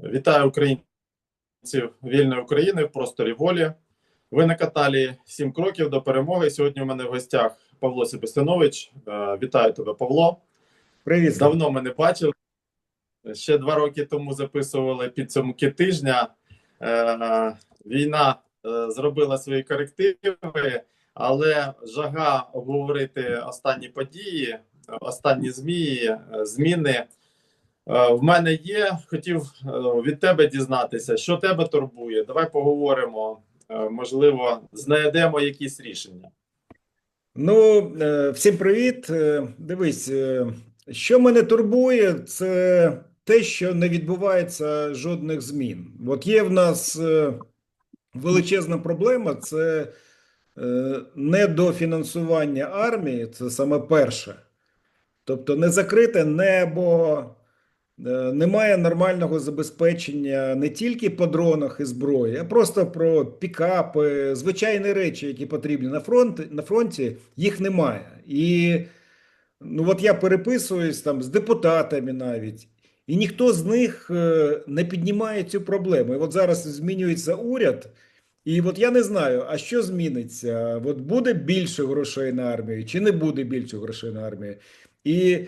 Вітаю українців вільної України в просторі волі. Ви на каталі сім кроків до перемоги. Сьогодні у мене в гостях Павло Себастьянович. Е, Вітаю тебе, Павло. Привіт. Давно ми не бачили. Ще два роки тому записували підсумки тижня. Е, Війна е, зробила свої корективи, але жага обговорити останні події, останні змі, е, зміни. Е, В мене є. Хотів е, від тебе дізнатися, що тебе турбує. Давай поговоримо. Е, Можливо, знайдемо якісь рішення. Ну, всім привіт. Дивись, що мене турбує, це те, що не відбувається жодних змін. От є в нас величезна проблема це недофінансування армії, це саме перше. Тобто не закрите небо, немає нормального забезпечення не тільки по дронах і зброї, а просто про пікапи, звичайні речі, які потрібні на фронті, на фронті, їх немає. І ну от я переписуюсь там з депутатами навіть, і ніхто з них е, не піднімає цю проблему. І от зараз змінюється уряд. І от я не знаю, а що зміниться? От буде більше грошей на армію, чи не буде більше грошей на армію? І,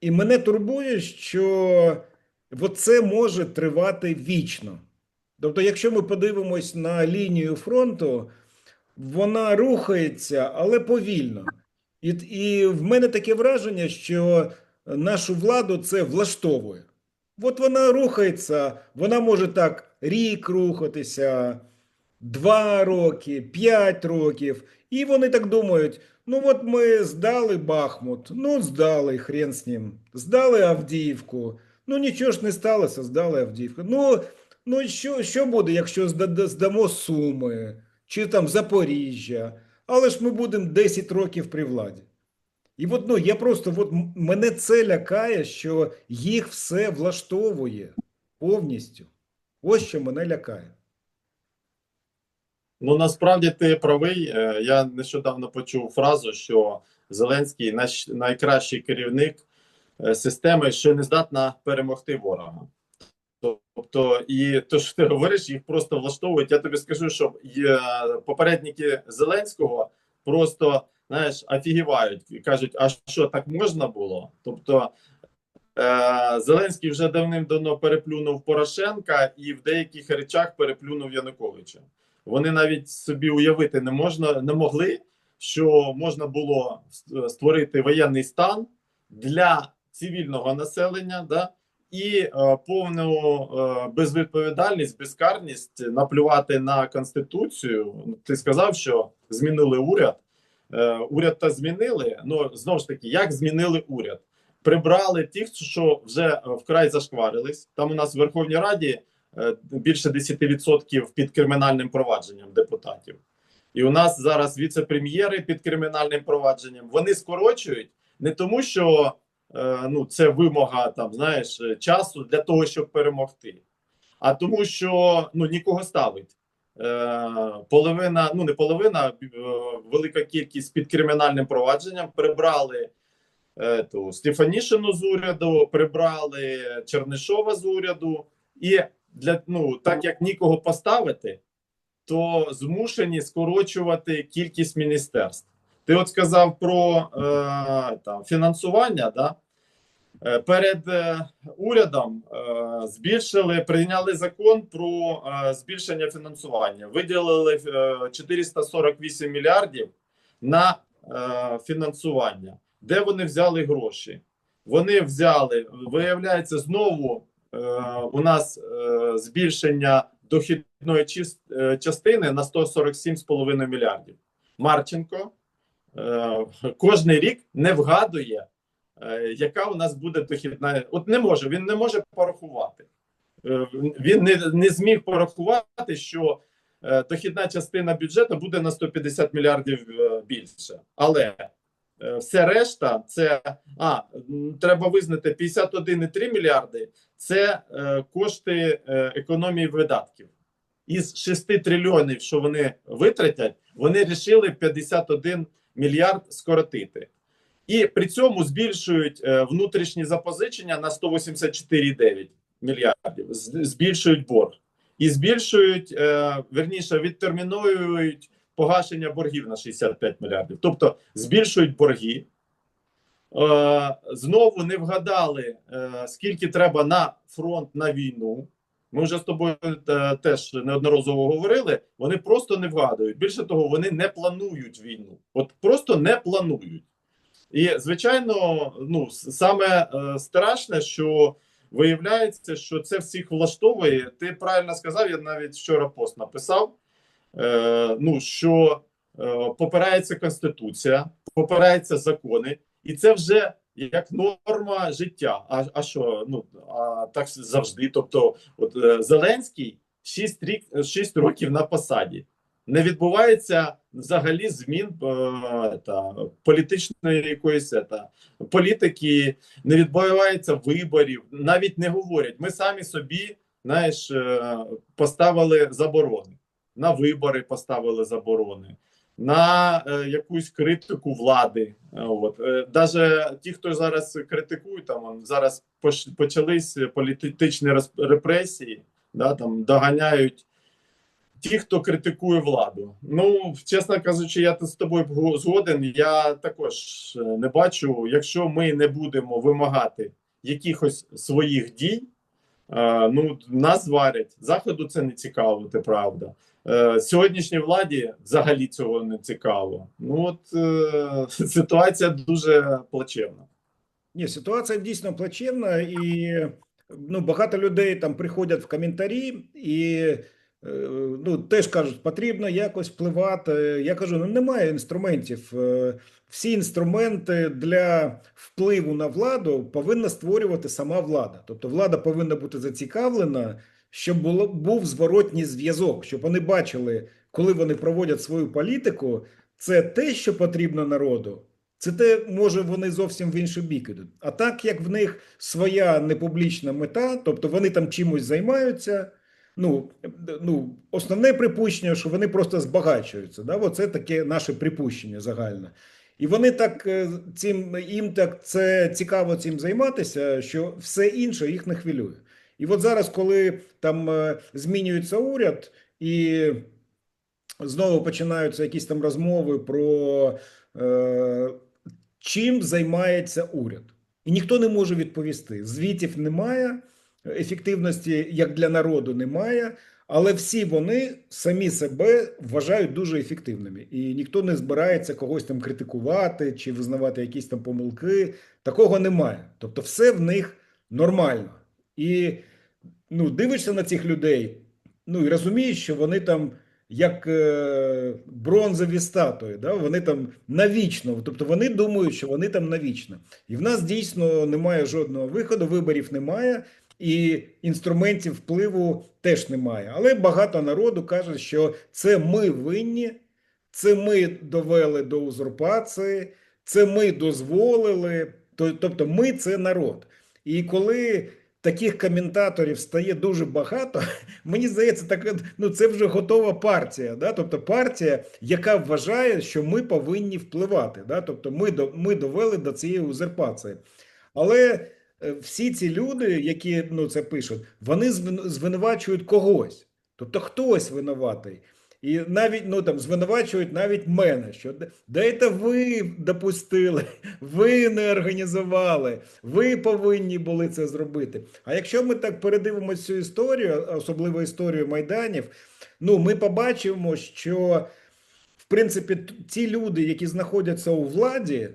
і мене турбує, що це може тривати вічно. Тобто, якщо ми подивимось на лінію фронту, вона рухається, але повільно. І, і в мене таке враження, що нашу владу це влаштовує. От вона рухається, вона може так рік рухатися, два роки, п'ять років. І вони так думають: ну от ми здали Бахмут, ну здали, хрен з ним, здали Авдіївку. Ну нічого ж не сталося, здали Авдіївку. Ну, ну що, що буде, якщо здамо Суми чи там Запоріжжя? Але ж ми будемо 10 років при владі. І от ну я просто от мене це лякає, що їх все влаштовує повністю. Ось що мене лякає. Ну насправді ти правий. Е, Я нещодавно почув фразу, що Зеленський наш найкращий керівник е, системи, що не здатна перемогти ворога. Тобто, і то, що ти говориш, їх просто влаштовують. Я тобі скажу, що попередники Зеленського просто знаєш, офігівають і кажуть, а що так можна було? Тобто е, Зеленський вже давним-давно переплюнув Порошенка і в деяких речах переплюнув Януковича. Вони навіть собі уявити не можна не могли, що можна було створити воєнний стан для цивільного населення, да, і е, повну е, безвідповідальність, безкарність наплювати на конституцію. Ти сказав, що змінили уряд. Е, уряд та змінили. Ну знову ж таки, як змінили уряд? Прибрали тих, що вже е, вкрай зашкварились. Там у нас в Верховній Раді більше 10% під кримінальним провадженням депутатів. І у нас зараз віце-прем'єри під кримінальним провадженням. Вони скорочують не тому, що е, ну це вимога там, знаєш, е, часу для того, щоб перемогти, а тому, що ну нікого ставить. Е, половина, ну не половина, е, велика кількість під кримінальним провадженням прибрали е, ту Стефанішину з уряду, прибрали Чернишова з уряду, і для ну так як нікого поставити, то змушені скорочувати кількість міністерств. Ти от сказав про е, там фінансування, да? Е, Перед е, урядом е, збільшили, прийняли закон про е, збільшення фінансування. Виділили е, 448 мільярдів на е, фінансування. Де вони взяли гроші? Вони взяли, виявляється, знову у нас е, збільшення дохідної е, частини на 147,5 мільярдів. Марченко е, кожний рік не вгадує, е, яка у нас буде дохідна. От не може, він не може порахувати. Е, Він не, не зміг порахувати, що е, дохідна частина бюджету буде на 150 мільярдів е, більше. Але е, все решта, це а треба визнати 51,3 мільярди. Це е, кошти е, економії видатків. Із 6 трильйонів, що вони витратять, вони рішили 51 мільярд скоротити. І при цьому збільшують е, внутрішні запозичення на 184,9. мільярдів, збільшують борг і збільшують, е, верніше, відтермінують погашення боргів на 65 мільярдів. Тобто збільшують борги. Е, знову не вгадали, е, скільки треба на фронт на війну. Ми вже з тобою е, теж неодноразово говорили. Вони просто не вгадують. Більше того, вони не планують війну. От просто не планують. І звичайно, ну саме страшне, що виявляється, що це всіх влаштовує. Ти правильно сказав, я навіть вчора пост написав. Е, ну що е, попирається конституція, попираються закони, і це вже як норма життя. А, а що? Ну а так завжди. Тобто, от е, Зеленський 6, рік, 6 років на посаді. Не відбувається взагалі змін та, політичної якоїсь та, політики, не відбувається виборів, навіть не говорять. Ми самі собі знаєш, поставили заборони. На вибори поставили заборони, на е, якусь критику влади. Е, От е, даже ті, хто зараз критикують, там зараз почались політичні репресії, да, там доганяють ті, хто критикує владу. Ну, чесно кажучи, я з тобою згоден. Я також е, не бачу, якщо ми не будемо вимагати якихось своїх дій. Ну, нас варять Заходу це не цікаво, це правда. Е, сьогоднішній владі взагалі цього не цікаво. Ну от е, ситуація дуже плачевна. Ні, ситуація дійсно плачевна, і ну, багато людей там приходять в коментарі і ну, теж кажуть, потрібно якось впливати. Я кажу, ну немає інструментів. Е, Всі інструменти для впливу на владу повинна створювати сама влада. Тобто влада повинна бути зацікавлена, щоб було, був зворотній зв'язок, щоб вони бачили, коли вони проводять свою політику, це те, що потрібно народу. Це те, може, вони зовсім в інший бік ідуть. А так як в них своя непублічна мета, тобто вони там чимось займаються. Ну, ну, основне припущення, що вони просто збагачуються. Да? Оце таке наше припущення загальне. І вони так е, цим їм так це цікаво цим займатися, що все інше їх не хвилює. І от зараз, коли там е, змінюється уряд, і знову починаються якісь там розмови про е, чим займається уряд, і ніхто не може відповісти. Звітів немає, ефективності як для народу немає, але всі вони самі себе вважають дуже ефективними, і ніхто не збирається когось там критикувати чи визнавати якісь там помилки. Такого немає. Тобто, все в них нормально. І ну, дивишся на цих людей, ну і розумієш, що вони там як е, бронзові статуї, да? вони там навічно, тобто вони думають, що вони там навічно. І в нас дійсно немає жодного виходу, виборів немає, і інструментів впливу теж немає. Але багато народу каже, що це ми винні, це ми довели до узурпації, це ми дозволили. Тобто, ми це народ. І коли таких коментаторів стає дуже багато, мені здається, так ну це вже готова партія. Да? Тобто партія, яка вважає, що ми повинні впливати. Да? Тобто, ми ми довели до цієї узурпації. Але всі ці люди, які ну це пишуть, вони звинувачують когось. Тобто хтось винуватий. І навіть ну там звинувачують навіть мене, що «Да- да це ви допустили, ви не організували, ви повинні були це зробити. А якщо ми так передивимося цю історію, особливо історію майданів, ну ми побачимо, що в принципі ті люди, які знаходяться у владі,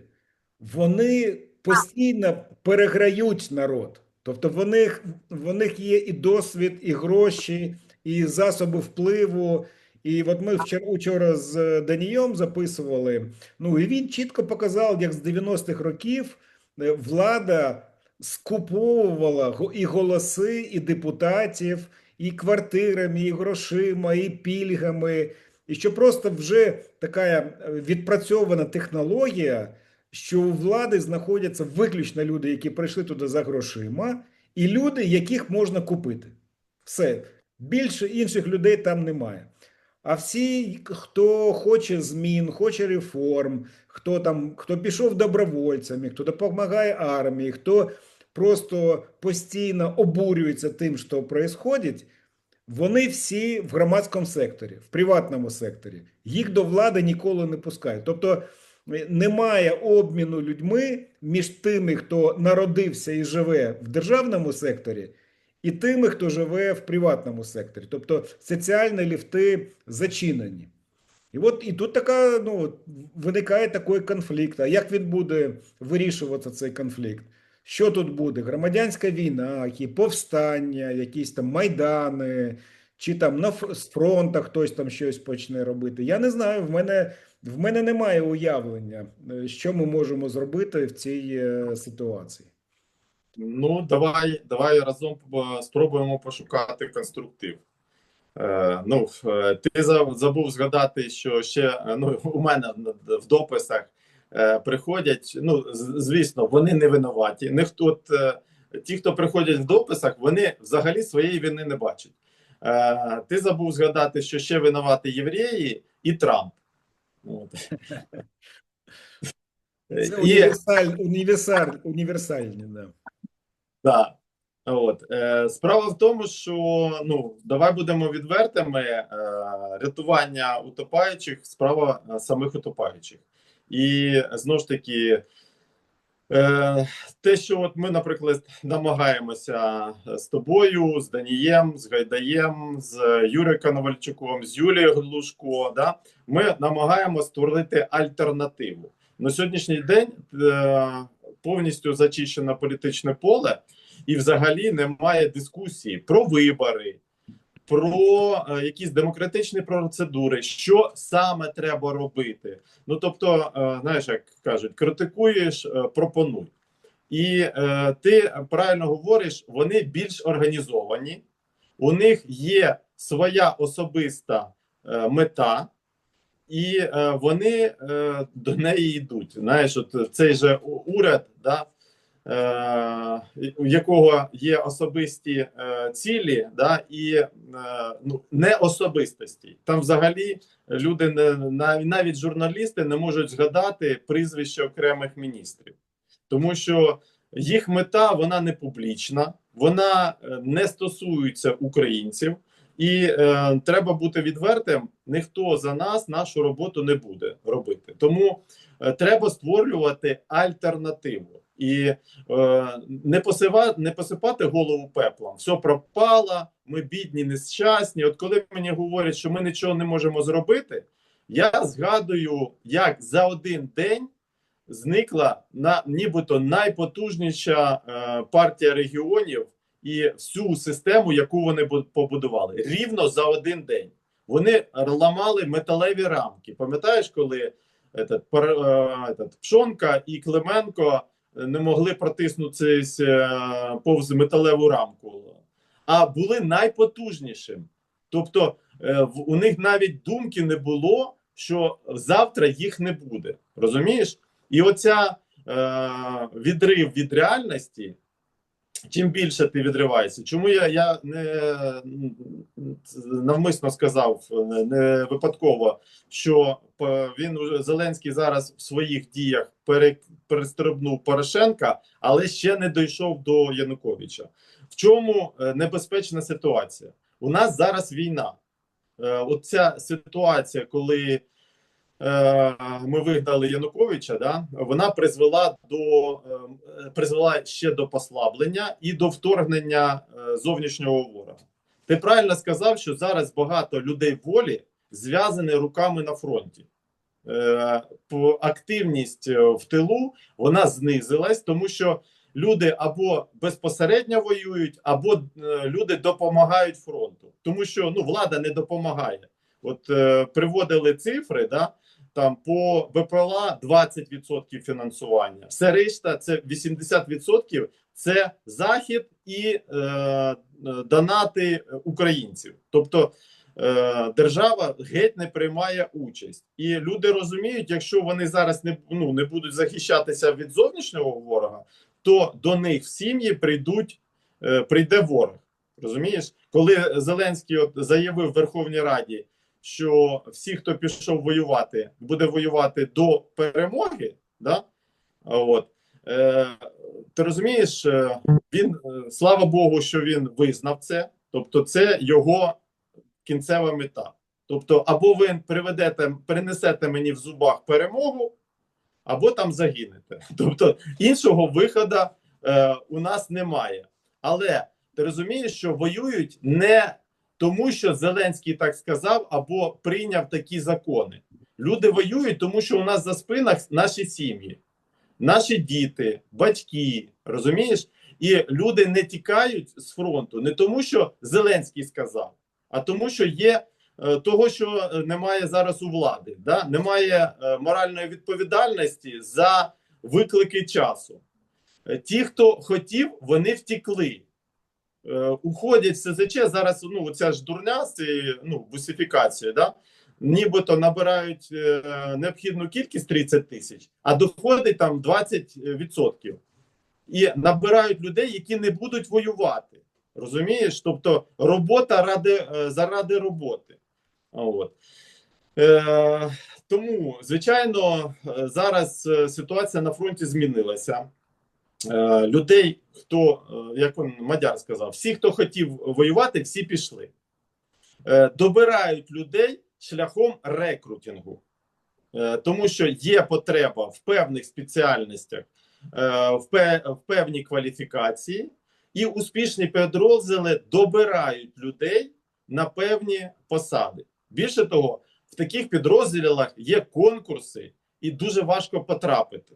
вони постійно переграють народ. Тобто в них, в них є і досвід, і гроші, і засоби впливу. І от ми вчора, вчора з Данієм записували. Ну і він чітко показав, як з 90-х років е, влада скуповувала і голоси, і депутатів, і квартирами, і грошима, і пільгами. І що просто вже така е, відпрацьована технологія, що у влади знаходяться виключно люди, які прийшли туди за грошима, і люди, яких можна купити. Все. Більше інших людей там немає. А всі, хто хоче змін, хоче реформ, хто там, хто пішов добровольцями, хто допомагає армії, хто просто постійно обурюються тим, що відбувається, вони всі в громадському секторі, в приватному секторі. Їх до влади ніколи не пускають. Тобто немає обміну людьми між тими, хто народився і живе в державному секторі, і тими, хто живе в приватному секторі. Тобто соціальні ліфти зачинені. І от і тут така ну виникає такий конфлікт. А як він буде вирішуватися цей конфлікт? Що тут буде? Громадянська війна, які повстання, якісь там майдани, чи там на з фронта хтось там щось почне робити? Я не знаю. В мене в мене немає уявлення, е, що ми можемо зробити в цій е, ситуації. Ну, давай, давай разом спробуємо пошукати конструктив. Е, ну, е, ти забув згадати, що ще ну, у мене в дописах е, приходять. Ну, звісно, вони не винуваті. Ніхто от, ті, хто приходять в дописах, вони взагалі своєї вини не бачать. Е, ти забув згадати, що ще винуваті євреї і Трамп. От. Це універсаль, універсаль, універсальні, да. Так. От е, справа в тому, що ну давай будемо відвертими. Е, рятування утопаючих справа самих утопаючих, і знову ж таки, те, що от ми, наприклад, намагаємося з тобою, з Данієм, з Гайдаєм, з Юрієм Коновальчуком, з Юлією Глушко, да, ми намагаємося створити альтернативу. На сьогоднішній день е, повністю зачищено політичне поле і взагалі немає дискусії про вибори, про е, якісь демократичні процедури, що саме треба робити. Ну тобто, е, знаєш, як кажуть, критикуєш, е, пропонуй. І е, ти правильно говориш, вони більш організовані, у них є своя особиста е, мета. І е, вони е, до неї йдуть. Знаєш, от цей же уряд, да, у якого є особисті е, цілі, да, і е, ну, не особистості. Там взагалі люди не навіть журналісти не можуть згадати прізвище окремих міністрів, тому що їх мета вона не публічна, вона е, не стосується українців. І е, треба бути відвертим. Ніхто за нас нашу роботу не буде робити. Тому е, треба створювати альтернативу і е, не посива, не посипати голову пеплом. Все пропало, ми бідні, нещасні. От коли мені говорять, що ми нічого не можемо зробити, я згадую, як за один день зникла на нібито найпотужніша е, партія регіонів і всю систему, яку вони побудували, рівно за один день. Вони ламали металеві рамки. Пам'ятаєш, коли этот, пар, е, этот, Пшонка і Клименко не могли протиснутися е, повз металеву рамку, а були найпотужнішим. Тобто е, у них навіть думки не було, що завтра їх не буде. Розумієш? І оця е, відрив від реальності. Чим більше ти відриваєшся, чому я, я не навмисно сказав не, випадково, що він уже Зеленський зараз в своїх діях пере, перестрибнув Порошенка, але ще не дійшов до Януковича. В чому е, небезпечна ситуація? У нас зараз війна. Е, Оця ситуація, коли ми вигнали Януковича, да, вона призвела до е, призвела ще до послаблення і до вторгнення е, зовнішнього ворога. Ти правильно сказав, що зараз багато людей волі зв'язані руками на фронті. Е, активність е, в тилу вона знизилась, тому що люди або безпосередньо воюють, або е, люди допомагають фронту, тому що ну влада не допомагає. От е, приводили цифри, да там по БПЛА 20% фінансування, все решта це 80% це захід і е, донати українців. Тобто е, держава геть не приймає участь, і люди розуміють, якщо вони зараз не ну не будуть захищатися від зовнішнього ворога, то до них в сім'ї прийдуть, е, прийде ворог. Розумієш, коли Зеленський от заявив в Верховній Раді, що всі, хто пішов воювати, буде воювати до перемоги, да? От Е, ти розумієш, е, він е, слава Богу, що він визнав це, тобто, це його кінцева мета. Тобто, або ви приведете, принесете мені в зубах перемогу, або там загинете. Тобто іншого виходу е, у нас немає. Але ти розумієш, що воюють не тому, що Зеленський так сказав, або прийняв такі закони. Люди воюють, тому що у нас за спинах наші сім'ї, наші діти, батьки. Розумієш? І люди не тікають з фронту не тому, що Зеленський сказав, а тому, що є е, того, що немає зараз у влади, да? немає е, моральної відповідальності за виклики часу. Е, Ті, хто хотів, вони втікли. Е, Уходять в СЗЧ зараз. Ну ця ж дурня з ну, бусифікацією, да? нібито набирають е, необхідну кількість 30 тисяч, а доходить там 20%. І набирають людей, які не будуть воювати. Розумієш? Тобто робота ради, е, заради роботи. От. Е, тому, звичайно, зараз ситуація на фронті змінилася. Е, людей, хто, е, як він Мадяр сказав, всі, хто хотів воювати, всі пішли. Е, добирають людей шляхом рекрутингу, тому що є потреба в певних спеціальностях, в, пе, в певній кваліфікації, і успішні підрозділи добирають людей на певні посади. Більше того, в таких підрозділах є конкурси, і дуже важко потрапити.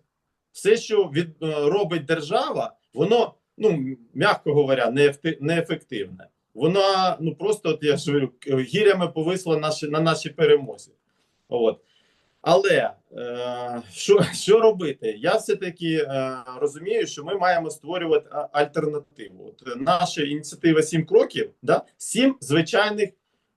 Все, що від, е, робить держава, воно, ну м'яко говоря, неефективне. Вона ну просто от я ж говорю, гірями повисла наші, на нашій перемозі. От. Але е, що, що робити? Я все-таки е, розумію, що ми маємо створювати альтернативу. От, е, наша ініціатива сім кроків, да? сім звичайних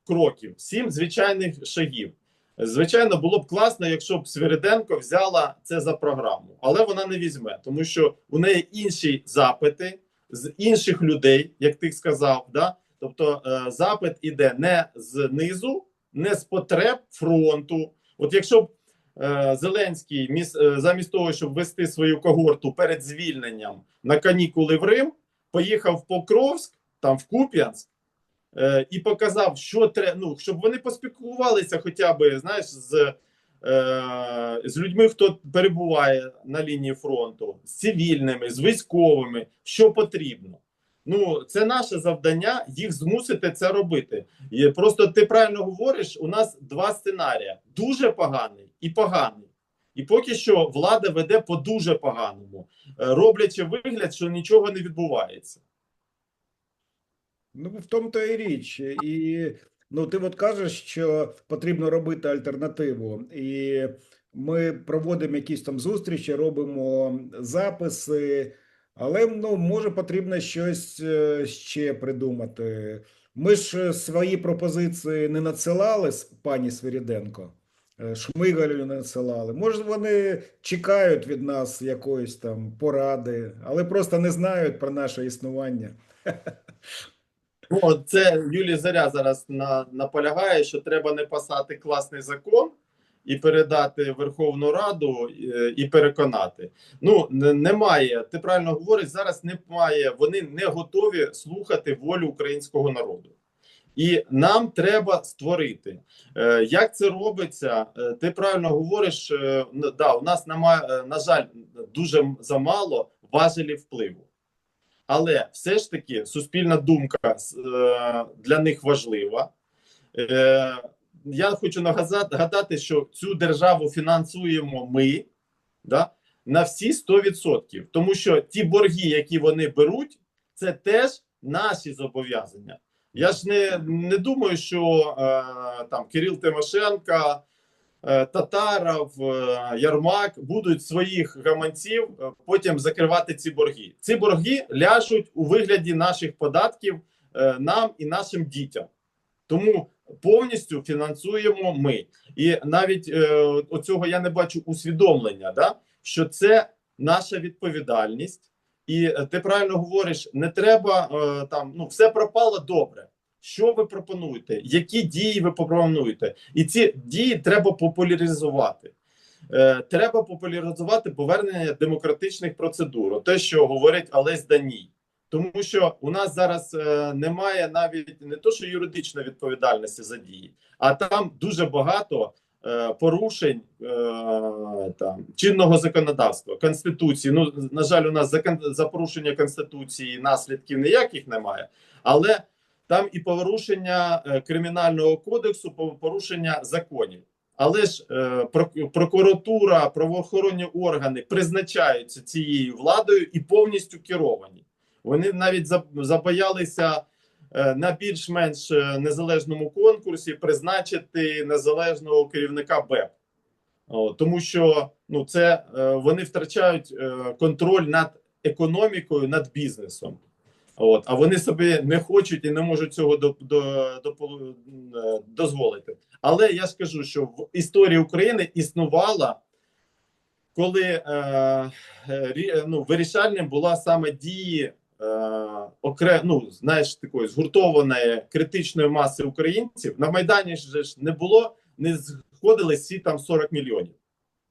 кроків, сім звичайних шагів. Звичайно, було б класно, якщо б Свириденко взяла це за програму, але вона не візьме, тому що у неї інші запити з інших людей, як ти сказав. Да? Тобто е, запит іде не знизу, не з потреб фронту. От якщо б е, Зеленський міс, е, замість того, щоб вести свою когорту перед звільненням на канікули в Рим, поїхав в Покровськ, там в Куп'янськ, е, і показав, що треба, ну, щоб вони поспілкувалися хоча б, знаєш, з, е, з людьми, хто перебуває на лінії фронту, з цивільними, з військовими, що потрібно. Ну, це наше завдання їх змусити це робити. І просто ти правильно говориш, у нас два сценарії: дуже поганий і поганий. І поки що влада веде по дуже поганому, е, роблячи вигляд, що нічого не відбувається. Ну, в тому то і річ. І ну, ти от кажеш, що потрібно робити альтернативу. І ми проводимо якісь там зустрічі, робимо записи, але ну, може потрібно щось е, ще придумати. Ми ж е, свої пропозиції не надсилали пані Свиріденко, е, Шмигалю надсилали. Може, вони чекають від нас якоїсь там поради, але просто не знають про наше існування. Ну, от це Юлій Заря зараз на, наполягає, що треба не писати класний закон і передати Верховну Раду е, і переконати. Ну не- немає. Ти правильно говориш, зараз немає. Вони не готові слухати волю українського народу. І нам треба створити. Е, Як це робиться? Е, Ти правильно говориш. Да, у нас немає, на жаль, дуже замало важелів впливу. Але все ж таки суспільна думка е, для них важлива. Е, Я хочу нагадати, що цю державу фінансуємо ми да, на всі 100%. Тому що ті борги, які вони беруть, це теж наші зобов'язання. Я ж не, не думаю, що е, там Кирил Тимошенко, е, Татаров, е, Ярмак будуть своїх гаманців е, потім закривати ці борги. Ці борги ляжуть у вигляді наших податків е, нам і нашим дітям. Тому повністю фінансуємо ми. І навіть е, оцього я не бачу усвідомлення, да? що це наша відповідальність. І е, ти правильно говориш, не треба е, там ну все пропало добре. Що ви пропонуєте? Які дії ви пропонуєте? І ці дії треба популяризувати. е, треба популяризувати повернення демократичних процедур. Те, що говорить Олесь Даній. Тому що у нас зараз е, немає навіть не то, що юридичної відповідальності за дії, а там дуже багато е, порушень там чинного законодавства, конституції. Ну на жаль, у нас за порушення конституції наслідків ніяких немає, але там і порушення е, кримінального кодексу, порушення законів. Але ж е, прокуратура, правоохоронні органи призначаються цією владою і повністю керовані. Вони навіть забоялися е, на більш-менш незалежному конкурсі призначити незалежного керівника БЕП. Тому що ну, це вони втрачають контроль над економікою, над бізнесом. От, а вони собі не хочуть і не можуть цього до, до, до, е, дозволити. Але я скажу, що в історії України існувала, коли е, е, рі- ну, вирішальним була саме дії е, окре, ну, знаєш, такої згуртованої критичної маси українців. На Майдані ж не було, не сходили всі там 40 мільйонів.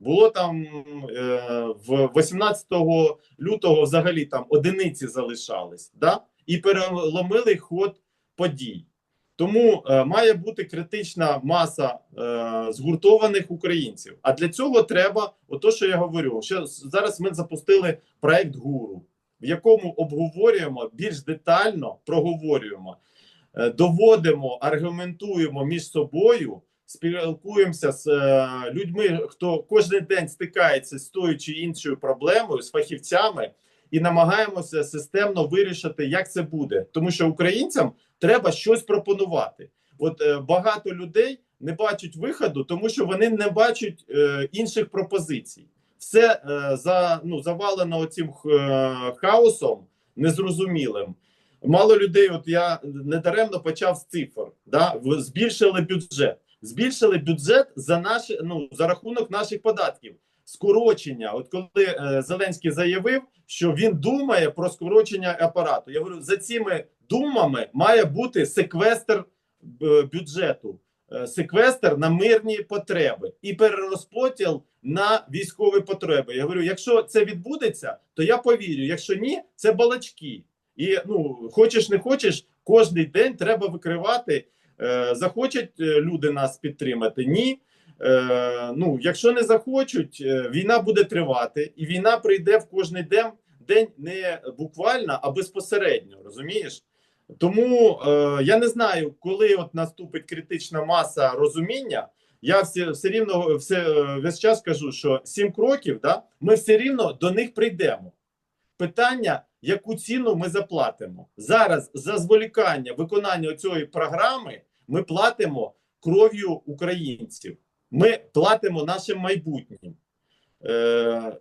Було там е, в 18 лютого взагалі там одиниці залишались, да? і переломили ход подій. Тому е, має бути критична маса е, згуртованих українців. А для цього треба, ото що я говорю, що зараз ми запустили проект гуру, в якому обговорюємо більш детально проговорюємо, е, доводимо, аргументуємо між собою, спілкуємося з е, людьми, хто кожен день стикається з тою чи іншою проблемою, з фахівцями, і намагаємося системно вирішити, як це буде, тому що українцям треба щось пропонувати. От е, багато людей не бачать виходу, тому що вони не бачать е, інших пропозицій. Все за ну завалено цим хаосом незрозумілим. Мало людей. От я недаремно почав з цифр. Да? Збільшили бюджет. Збільшили бюджет за наші ну за рахунок наших податків. Скорочення. От коли е, Зеленський заявив, що він думає про скорочення апарату. Я говорю, за цими думами має бути секвестр бюджету, е, секвестр на мирні потреби і перерозподіл на військові потреби. Я говорю, якщо це відбудеться, то я повірю. Якщо ні, це балачки. І ну хочеш не хочеш, кожний день треба викривати. Е, захочуть е, люди нас підтримати? Ні. Е, ну, якщо не захочуть, війна буде тривати, і війна прийде в кожний день, день не буквально, а безпосередньо. Розумієш? Тому я не знаю, коли от наступить критична маса розуміння. Я все, все рівно все, весь час кажу, що сім кроків, да, ми все рівно до них прийдемо. Питання, яку ціну ми заплатимо зараз за зволікання виконання цієї програми, ми платимо кров'ю українців. Ми платимо нашим майбутнім. Е,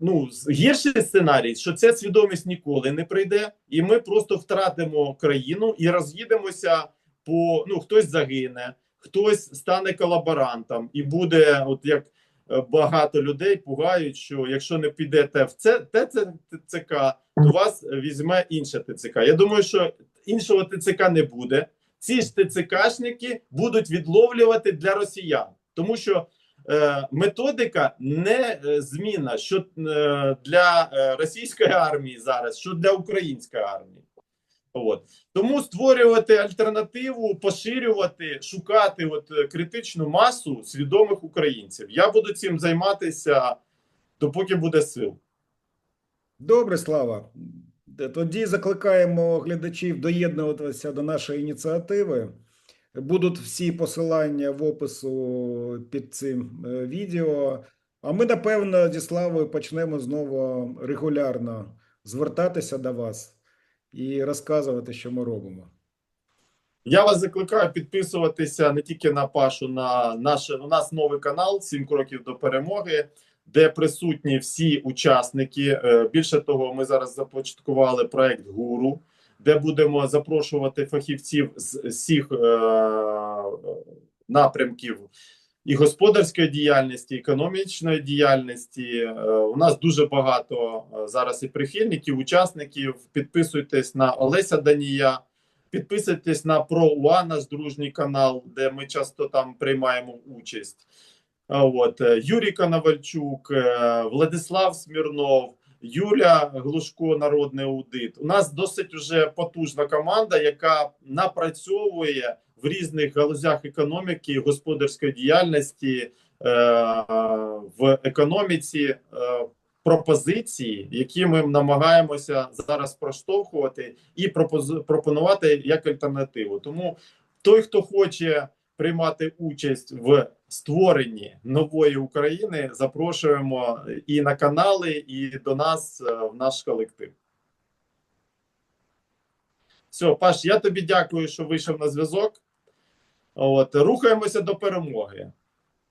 ну, гірший сценарій, що ця свідомість ніколи не прийде, і ми просто втратимо країну і роз'їдемося по ну, хтось загине, хтось стане колаборантом, і буде, от як е, багато людей пугають, що якщо не підете в це ТЦК, то вас візьме інше ТЦК. Я думаю, що іншого ТЦК не буде. Ці ж ТЦКшники будуть відловлювати для росіян, тому що е, методика не е, зміна, що е, для е, російської армії зараз, що для української армії. От тому створювати альтернативу, поширювати, шукати от е, критичну масу свідомих українців. Я буду цим займатися допоки буде сил. Добре, Слава. Д- Тоді закликаємо глядачів доєднуватися до нашої ініціативи. Будуть всі посилання в опису під цим е, відео. А ми, напевно, зі Славою почнемо знову регулярно звертатися до вас і розказувати, що ми робимо. Я вас закликаю підписуватися не тільки на Пашу, на наш у нас новий канал «7 кроків до перемоги, де присутні всі учасники. Е, Більше того, ми зараз започаткували проект Гуру, де будемо запрошувати фахівців з всіх е, напрямків і господарської діяльності, і економічної діяльності. Е, У нас дуже багато зараз і прихильників, учасників. Підписуйтесь на Олеся Данія. Підписуйтесь на ProUA, наш дружній канал, де ми часто там приймаємо участь. От е, Юрій Коновальчук, е, Владислав Смірнов, Юля Глушко, народний аудит. У нас досить вже потужна команда, яка напрацьовує в різних галузях економіки, господарської діяльності е, в економіці пропозиції, які ми намагаємося зараз проштовхувати і пропонувати як альтернативу. Тому той, хто хоче приймати участь в створенні нової України, запрошуємо і на канали, і до нас е, в наш колектив. Все, Паш, я тобі дякую, що вийшов на зв'язок. От рухаємося до перемоги.